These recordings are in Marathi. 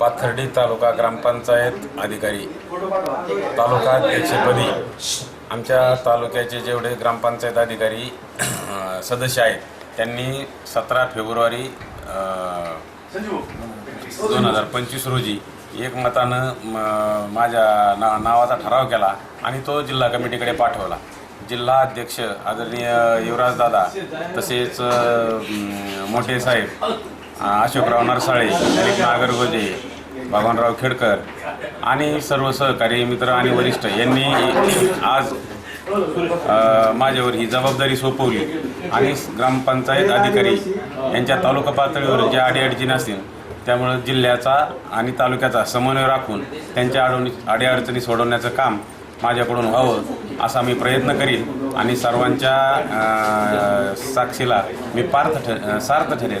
पाथर्डी तालुका ग्रामपंचायत अधिकारी. तालुका अध्यक्षपदी आमच्या तालुक्याचे जेवढे ग्रामपंचायत अधिकारी सदस्य आहेत त्यांनी सतरा फेब्रुवारी दोन हजार पंचवीस रोजी एकमतानं म- माझ्या ना नावाचा ठराव केला आणि तो जिल्हा कमिटीकडे पाठवला. जिल्हा अध्यक्ष आदरणीय युवराज दादा तसेच मोठे साहेब अशोकराव नरसाळे दिलीप नागरगोजे भगवानराव खेडकर आणि सर्व सहकारी मित्र आणि वरिष्ठ यांनी आज माझ्यावर ही जबाबदारी सोपवली. आणि ग्रामपंचायत अधिकारी यांच्या तालुका पातळीवर ज्या अडीअडचणी असतील त्यामुळं जिल्ह्याचा आणि तालुक्याचा समन्वय राखून त्यांच्या अडवणी अडीअडचणी सोडवण्याचं काम माझ्याकडून व्हावं असा मी प्रयत्न करीन आणि सर्वांच्या साक्षीला मी पार्थ ठ सार्थ ठरेल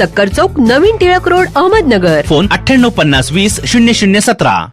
सक्कर चौक नवीन टिळक रोड अहमदनगर. फोन अठ्ठ्याण्णव पन्नास वीस शून्य शून्य सतरा.